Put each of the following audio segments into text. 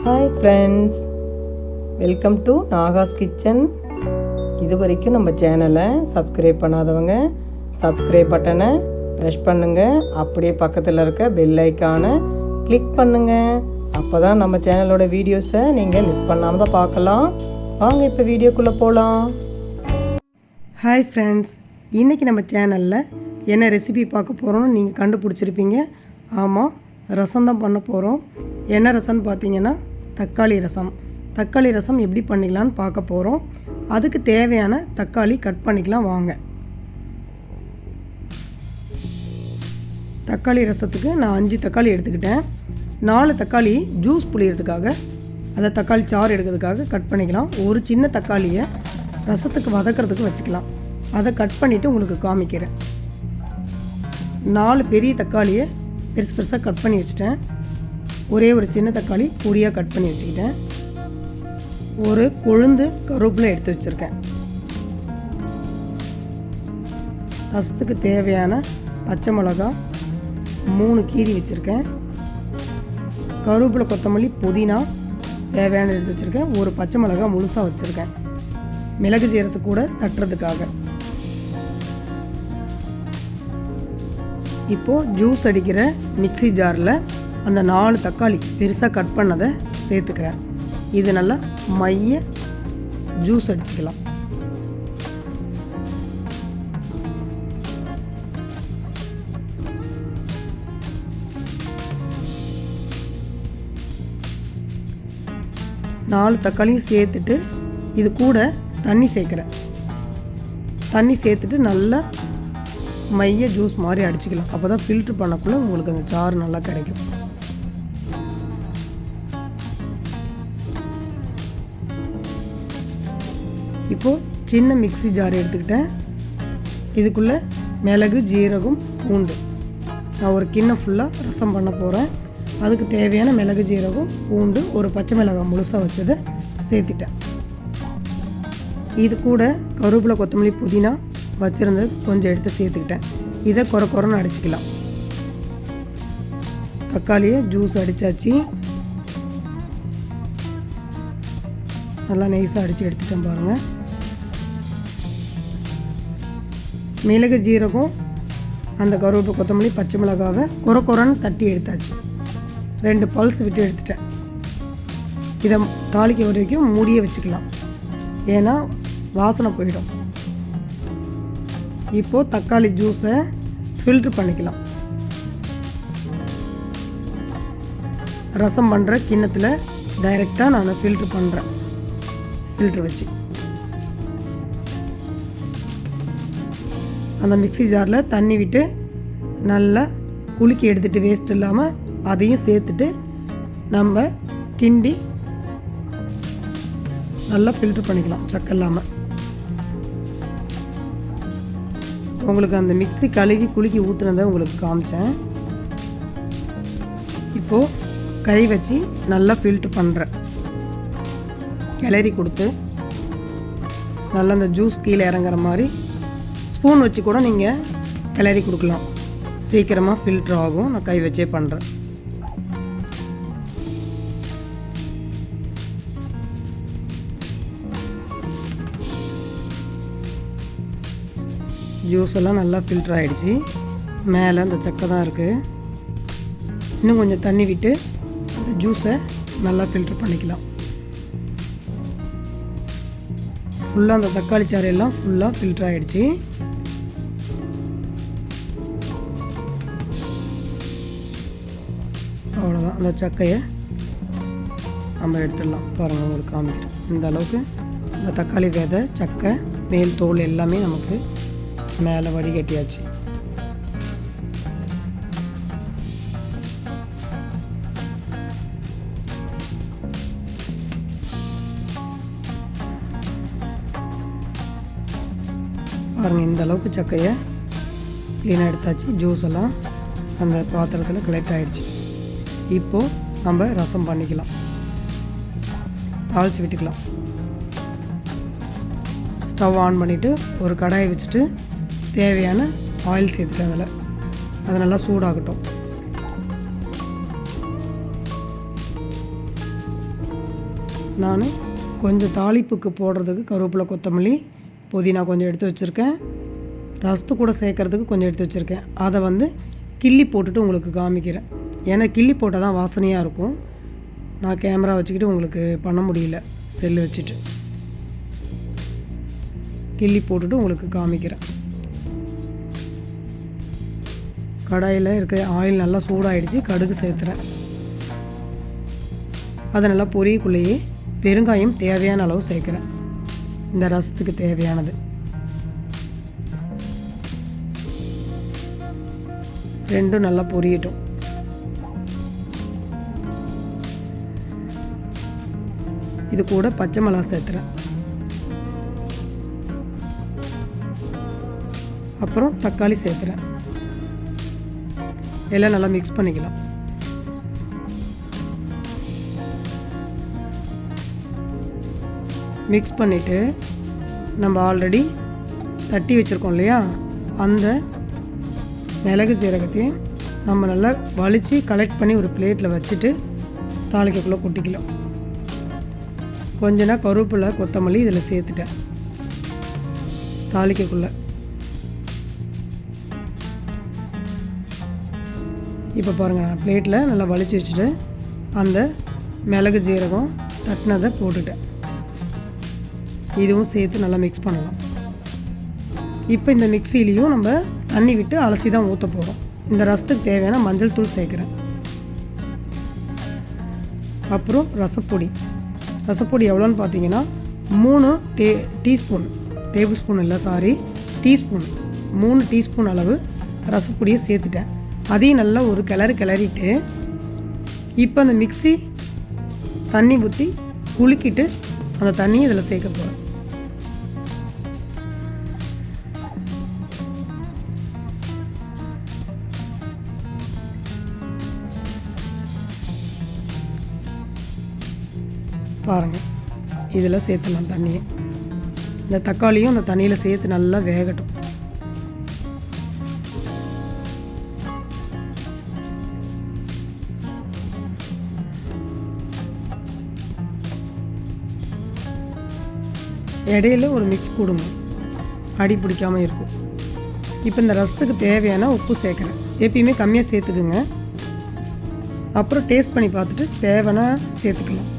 Hi friends welcome to Naga's kitchen இது வரைக்கும் நம்ம சேனலை சப்ஸ்கிரைப் பண்ணாதவங்க சப்ஸ்கிரைப் பட்டனை ப்ரெஷ் பண்ணுங்கள் அப்படியே பக்கத்தில் இருக்க பெல் ஐக்கானை கிளிக் பண்ணுங்கள் அப்போ தான் நம்ம சேனலோட வீடியோஸை நீங்கள் மிஸ் பண்ணாமல் தான் பார்க்கலாம். வாங்க இப்போ வீடியோக்குள்ளே போகலாம் ஹாய் ஃப்ரெண்ட்ஸ் இன்றைக்கி நம்ம சேனலில் என்ன ரெசிபி பார்க்க போகிறோம்னு நீங்கள் கண்டுபிடிச்சிருப்பீங்க. ஆமாம் ரசம் தான் பண்ண போகிறோம் என்ன ரசம்னு பார்த்தீங்கன்னா தக்காளி ரசம். தக்காளி ரசம் எப்படி பண்ணிக்கலாம்னு பார்க்க போகிறோம் அதுக்கு தேவையான தக்காளி கட் பண்ணிக்கலாம் வாங்க. தக்காளி ரசத்துக்கு நான் அஞ்சு தக்காளி எடுத்துக்கிட்டேன். நாலு தக்காளி ஜூஸ் புளியறதுக்காக அதை தக்காளி சாறு எடுக்கிறதுக்காக கட் பண்ணிக்கலாம். ஒரு சின்ன தக்காளியை ரசத்துக்கு வதக்கிறதுக்கு வச்சுக்கலாம். அதை கட் பண்ணிவிட்டு உங்களுக்கு காமிக்கிறேன். நாலு பெரிய தக்காளியை பெருசு பெருசாக கட் பண்ணி வச்சுட்டேன். ஒரே ஒரு சின்ன தக்காளி பொடியாக கட் பண்ணி வச்சுக்கிட்டேன். ஒரு கொழுந்து கருவேப்பிலை எடுத்து வச்சுருக்கேன். ரசத்துக்கு தேவையான பச்சை மிளகா மூணு கீரி வச்சுருக்கேன். கருவேப்பிலை கொத்தமல்லி புதினா தேவையான எடுத்து வச்சுருக்கேன். ஒரு பச்சை மிளகா முழுசாக வச்சுருக்கேன். மிளகு ஜீரத்துக்கு கூட தட்டுறதுக்காக. இப்போது ஜூஸ் அடிக்கிற மிக்சி ஜாரில் அந்த நாலு தக்காளி பெருசாக கட் பண்ணதை சேர்த்துக்கிறேன். இது நல்லா மைய ஜூஸ் அடிச்சுக்கலாம். நாலு தக்காளியும் சேர்த்துட்டு இது கூட தண்ணி சேர்க்குறேன். தண்ணி சேர்த்துட்டு நல்லா மைய ஜூஸ் மாதிரி அடிச்சுக்கலாம். அப்போ தான் ஃபில்ட்ரு பண்ணக்குள்ளே உங்களுக்கு அந்த சாறு நல்லா கிடைக்கும். இப்போது சின்ன மிக்ஸி ஜார் எடுத்துக்கிட்டேன். இதுக்குள்ளே மிளகு ஜீரகம் பூண்டு. நான் ஒரு கிண்ணம் ஃபுல்லாக ரசம் பண்ண போகிறேன் அதுக்கு தேவையான மிளகு ஜீரகம் பூண்டு ஒரு பச்சை மிளகாய் முழுசாக வச்சதை சேர்த்துட்டேன். இது கூட கருவேப்பிலை கொத்தமல்லி புதினா வச்சுருந்தது கொஞ்சம் எடுத்து சேர்த்துக்கிட்டேன். இதை குறை குறைன்னு அடிச்சிக்கலாம். தக்காளியை ஜூஸ் அடித்தாச்சு நல்லா நைஸாக அடித்து எடுத்துட்டேன் பாருங்கள் மிளகு ஜீரகம் அந்த கருவேப்பு கொத்தமல்லி பச்சை மிளகாவை குறை குறைன்னு தட்டி எடுத்தாச்சு. ரெண்டு பல்ஸ் விட்டு எடுத்துட்டேன். இதை தாளிக்க வரைக்கும் மூடியே வச்சுக்கலாம். ஏன்னா வாசனை போயிடும். இப்போது தக்காளி ஜூஸை ஃபில்ட்ரு பண்ணிக்கலாம். ரசம் பண்ணுற கிண்ணத்தில் டைரெக்டாக நான் ஃபில்ட்ரு பண்ணுறேன் ஃபில்ட்ரு வச்சு. அந்த மிக்ஸி ஜாரில் தண்ணி விட்டு நல்லா குலுக்கி எடுத்துகிட்டு வேஸ்ட் இல்லாமல் அதையும் சேர்த்துட்டு நம்ம கிண்டி நல்லா ஃபில்ட்ரு பண்ணிக்கலாம் சக்கை இல்லாமல் உங்களுக்கு அந்த மிக்ஸி கழுவி குலுக்கி ஊற்றுனதை உங்களுக்கு காமிச்சேன். இப்போது கை வச்சு நல்லா ஃபில்ட்ரு பண்ணுறேன் கிளறி கொடுத்து நல்லா அந்த ஜூஸ் கீழே இறங்குற மாதிரி ஸ்பூன் வச்சு கூட நீங்கள் கிளறி கொடுக்கலாம். சீக்கிரமாக ஃபில்ட்ரு ஆகும். நான் கை வச்சே பண்ணுறேன் ஜூஸ் எல்லாம் நல்லா ஃபில்டர் ஆகிடுச்சு மேலே அந்த சக்கை தான் இருக்குது இன்னும் கொஞ்சம் தண்ணி விட்டு அந்த ஜூஸை நல்லா ஃபில்டர் பண்ணிக்கலாம். ஃபுல்லாக அந்த தக்காளி சாறையெல்லாம் ஃபுல்லாக ஃபில்டர் ஆகிடுச்சு அந்த சக்கையை நம்ம எடுத்துடலாம். பாருங்கள் உங்களுக்கு காமிக்கிறேன் இந்த அளவுக்கு இந்த தக்காளி விதை சக்கை மேல் தோல் எல்லாமே நமக்கு மேலே வடிகட்டியாச்சு. பாருங்கள் இந்த அளவுக்கு சக்கையை க்ளீனாக எடுத்தாச்சு. ஜூஸ் எல்லாம் அந்த பாத்திரத்தில் கலெக்ட் ஆகிடுச்சு இப்போது நம்ம ரசம் பண்ணிக்கலாம். தாளித்து விட்டுக்கலாம். ஸ்டவ் ஆன் பண்ணிவிட்டு ஒரு கடாயை வச்சுட்டு தேவையான ஆயில் சேர்த்துட்டேன் அதில். அது நல்லா சூடாகட்டும். நான் கொஞ்சம் தாளிப்புக்கு போடுறதுக்கு கருவேப்பிலை கொத்தமல்லி புதினா கொஞ்சம் எடுத்து வச்சுருக்கேன். ரசத்து கூட சேர்க்குறதுக்கு கொஞ்சம் எடுத்து வச்சுருக்கேன். அதை வந்து கிள்ளி போட்டுட்டு உங்களுக்கு காமிக்கிறேன். ஏன்னா கிள்ளி போட்டால் தான் வாசனையாக இருக்கும். நான் கேமரா வச்சுக்கிட்டு உங்களுக்கு பண்ண முடியல. செல்லு வச்சுட்டு. கிள்ளி போட்டுட்டு உங்களுக்கு காமிக்கிறேன். கடாயில் இருக்க ஆயில் நல்லா சூடாகிடுச்சு கடுகு சேர்த்துறேன். அதை நல்லா பொரியக்குள்ளேயே பெருங்காயம் தேவையான அளவு சேர்க்குறேன். இந்த ரசத்துக்கு தேவையானது. ரெண்டும் நல்லா பொரியட்டும். இது கூட பச்சை மிளகா சேர்த்துறேன். அப்புறம் தக்காளி சேர்த்துறேன். எல்லாம் நல்லா மிக்ஸ் பண்ணிக்கலாம். மிக்ஸ் பண்ணிவிட்டு நம்ம ஆல்ரெடி தட்டி வச்சுருக்கோம் இல்லையா? அந்த மிளகு ஜீரகத்தையும் நம்ம நல்லா வலித்து கலெக்ட் பண்ணி ஒரு பிளேட்டில் வச்சுட்டு தாளிக்கக்குள்ளே கொட்டிக்கலாம். கொஞ்ச நேரம் கருவேப்பிலை கொத்தமல்லி இதில் சேர்த்துட்டேன். தாளிக்கக்குள்ளே. இப்போ பாருங்கள் நான் பிளேட்டில் நல்லா வலிச்சு வச்சுட்டு அந்த மிளகு ஜீரகம் தட்டினதை போட்டுட்டேன். இதுவும் சேர்த்து நல்லா மிக்ஸ் பண்ணலாம். இப்போ இந்த மிக்சிலையும் நம்ம தண்ணி விட்டு அலசி தான் ஊற்ற போகிறோம் இந்த ரசத்துக்கு தேவையான மஞ்சள் தூள் சேர்க்குறேன். அப்புறம் ரசப்பொடி. ரசப்பொடி எவ்வளோன்னு பார்த்தீங்கன்னா மூணு டே டீஸ்பூன் டேபிள் ஸ்பூன் இல்லை சாரி டீஸ்பூன். மூணு டீஸ்பூன் அளவு ரசப்பொடியை சேர்த்துட்டேன். அதையும் நல்லா ஒரு கிளறு கிளறிட்டு இப்போ அந்த மிக்ஸி தண்ணி ஊற்றி குலுக்கிட்டு அந்த தண்ணியை இதில் சேர்க்க போகிறேன். பாருங்கள் இதில் சேர்த்துலாம் தண்ணியை. இந்த தக்காளியும் அந்த தண்ணியில் சேர்த்து நல்லா வேகட்டும். இடையில ஒரு மிக்ஸ் கொடுங்க. அடி பிடிக்காமல் இருக்கும். இப்போ இந்த ரசத்துக்கு தேவையான உப்பு சேர்க்குறேன். எப்பயுமே கம்மியாக சேர்த்துக்குங்க. அப்புறம் டேஸ்ட் பண்ணி பார்த்துட்டு தேவைன்னா சேர்த்துக்கலாம்.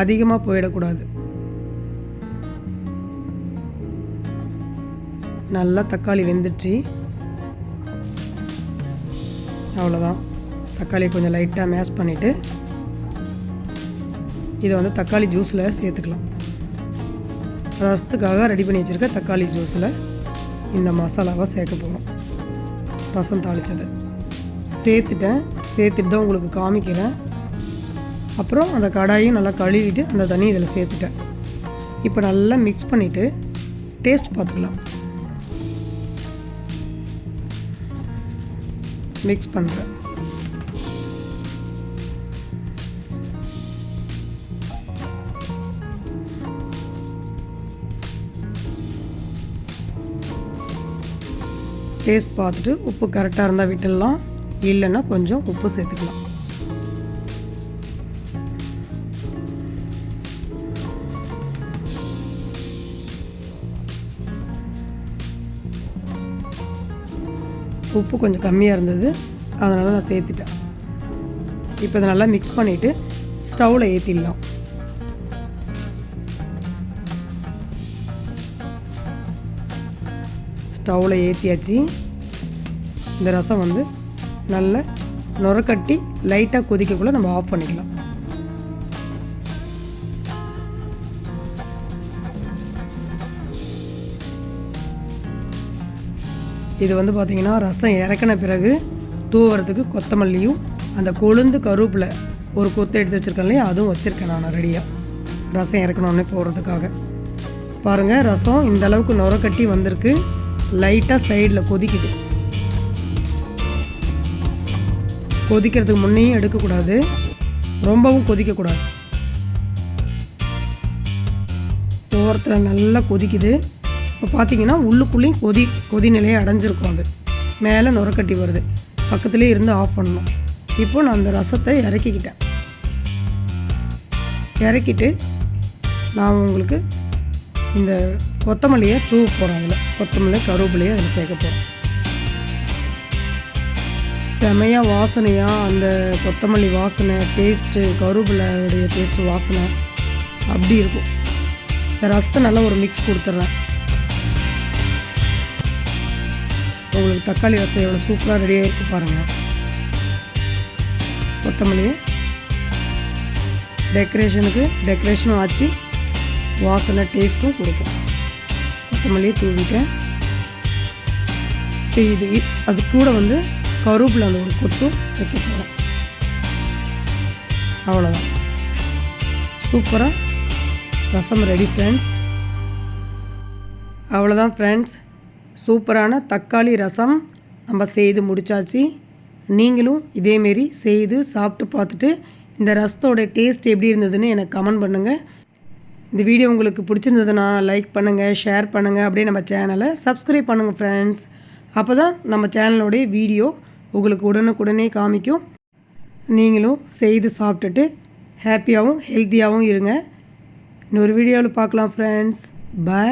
அதிகமாக போயிடக்கூடாது. நல்லா தக்காளி வெந்துடுச்சு. அவ்வளோதான் தக்காளி கொஞ்சம் லைட்டாக மேஷ் பண்ணிவிட்டு இதை வந்து தக்காளி ஜூஸில் சேர்த்துக்கலாம். ரசத்துக்காக ரெடி பண்ணி வச்சுருக்க தக்காளி ஜூஸில் இந்த மசாலாவை சேர்க்க போகிறோம் ரசம் தாளித்தது சேர்த்துட்டேன். சேர்த்துட்டு தான் உங்களுக்கு காமிக்கிறேன். அப்புறம் அந்த கடாயும் நல்லா கழுவிட்டு அந்த தண்ணி இதில் சேர்த்துட்டேன். இப்போ நல்லா மிக்ஸ் பண்ணிவிட்டு டேஸ்ட் பார்த்துக்கலாம். மிக்ஸ் பண்ணுறேன். டேஸ்ட் பார்த்துட்டு உப்பு கரெக்டாக இருந்தால் விட்டுடலாம். இல்லைன்னா கொஞ்சம் உப்பு சேர்த்துக்கலாம். உப்பு கொஞ்சம் கம்மியாக இருந்தது. அதனால் நான் சேர்த்துட்டேன். இப்போ இதை நல்லா மிக்ஸ் பண்ணிவிட்டு ஸ்டவ்வில் ஏற்றிடலாம் ஸ்டவ்வில் ஏற்றியாச்சு இந்த ரசம் வந்து நல்ல நுரக்கட்டி லைட்டாக கொதிக்கக்குள்ளே நம்ம ஆஃப் பண்ணிக்கலாம். இது வந்து பார்த்திங்கன்னா ரசம் இறக்கின பிறகு தூவுறதுக்கு கொத்தமல்லியும் அந்த கொழுந்து கருப்பில் ஒரு கொத்து எடுத்து வச்சுருக்கேன் இல்லையா? அதுவும் வச்சுருக்கேன் நான் ரெடியாக ரசம் இறக்கணுன்னே போடுறதுக்காக பாருங்கள் ரசம் இந்த அளவுக்கு நுரக்கட்டி வந்திருக்கு. லைட்டாக சைடில் கொதிக்குது. கொதிக்கிறதுக்கு முன்னையும் எடுக்கக்கூடாது. ரொம்பவும் கொதிக்கக்கூடாது. ஓரத்தில் நல்லா கொதிக்குது. இப்போ பார்த்தீங்கன்னா உள்ளுக்குள்ளேயும் கொதி கொதி நிலையை அடைஞ்சிருக்கும் அது. மேலே நுரக்கட்டி வருது. பக்கத்துலேயே இருந்து ஆஃப் பண்ணணும். இப்போ நான் அந்த ரசத்தை இறக்கிக்கிட்டேன். இறக்கிட்டு நான் உங்களுக்கு இந்த கொத்தமல்லியை தூவ போகிறேன் அதில். கொத்தமல்லி கருவேப்பிலையை அதில் சேர்க்க போகிறேன் செமையாக வாசனையாக அந்த கொத்தமல்லி வாசனை டேஸ்ட்டு கருவேப்பிலையுடைய டேஸ்ட்டு வாசனை. அப்படி இருக்கும். இந்த ரசத்தை நல்லா ஒரு மிக்ஸ் கொடுத்துட்றேன் உங்களுக்கு தக்காளி ரசம் எவ்வளோ சூப்பராக ரெடியாக இருக்குது பாருங்கள் கொத்தமல்லி டெக்கரேஷனுக்கு டெக்கரேஷனும் ஆச்சு. வாசனை டேஸ்ட்டும் கொடுக்கும். கொத்தமல்லியை தூவிட்டேன். இப்போ இது அது கூட வந்து கருவேப்பிலை அந்த ஒரு கொத்தும் வைக்க போகிறேன் அவ்வளோதான் சூப்பராக ரசம் ரெடி ஃப்ரெண்ட்ஸ் அவ்வளோதான் ஃப்ரெண்ட்ஸ் சூப்பரான தக்காளி ரசம் நம்ம செய்து முடிச்சாச்சு. நீங்களும் இதேமாரி செய்து சாப்பிட்டு பார்த்துட்டு இந்த ரசத்தோட டேஸ்ட் எப்படி இருந்ததுன்னு எனக்கு கமெண்ட் பண்ணுங்கள் இந்த வீடியோ உங்களுக்கு பிடிச்சிருந்ததுன்னா லைக் பண்ணுங்கள் ஷேர் பண்ணுங்கள் அப்படியே நம்ம சேனலை சப்ஸ்கிரைப் பண்ணுங்கள் ஃப்ரெண்ட்ஸ் அப்போ தான் நம்ம சேனலோடைய வீடியோ உங்களுக்கு உடனுக்குடனே காமிக்கும். நீங்களும் செய்து சாப்பிட்டுட்டு ஹாப்பியாகவும் ஹெல்த்தியாகவும் இருங்க. இன்னொரு வீடியோவில் பார்க்கலாம் ஃப்ரெண்ட்ஸ் பை